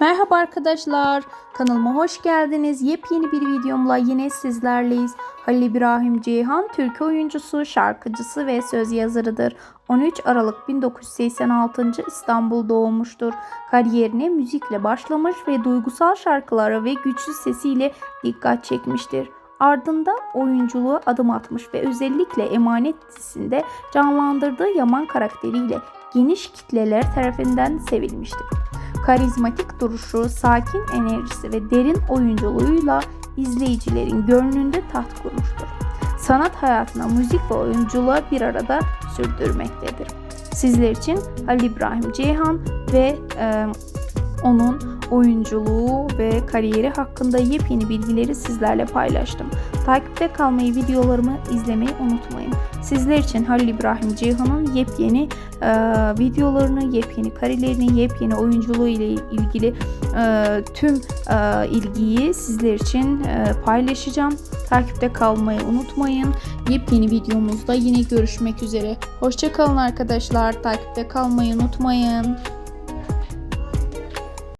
Merhaba arkadaşlar, kanalıma hoş geldiniz. Yepyeni bir videomla yine sizlerleyiz. Halil İbrahim Ceyhan, Türk oyuncusu, şarkıcısı ve söz yazarıdır. 13 Aralık 1986 İstanbul doğmuştur. Kariyerine müzikle başlamış ve duygusal şarkıları ve güçlü sesiyle dikkat çekmiştir. Ardında oyunculuğa adım atmış ve özellikle Emanet dizisinde canlandırdığı Yaman karakteriyle geniş kitleler tarafından sevilmiştir. Karizmatik duruşu, sakin enerjisi ve derin oyunculuğuyla izleyicilerin gönlünde taht kurmuştur. Sanat hayatına müzik ve oyunculuğa bir arada sürdürmektedir. Sizler için Halil İbrahim Ceyhan ve e, onun oyunculuğu ve kariyeri hakkında yepyeni bilgileri sizlerle paylaştım. Takipte kalmayı, videolarımı izlemeyi unutmayın. Sizler için Halil İbrahim Ceyhan'ın yepyeni e, videolarını, yepyeni kariyerini, yepyeni oyunculuğu ile ilgili e, tüm e, ilgiyi sizler için e, paylaşacağım. Takipte kalmayı unutmayın. Yepyeni videomuzda yine görüşmek üzere. Hoşçakalın arkadaşlar. Takipte kalmayı unutmayın.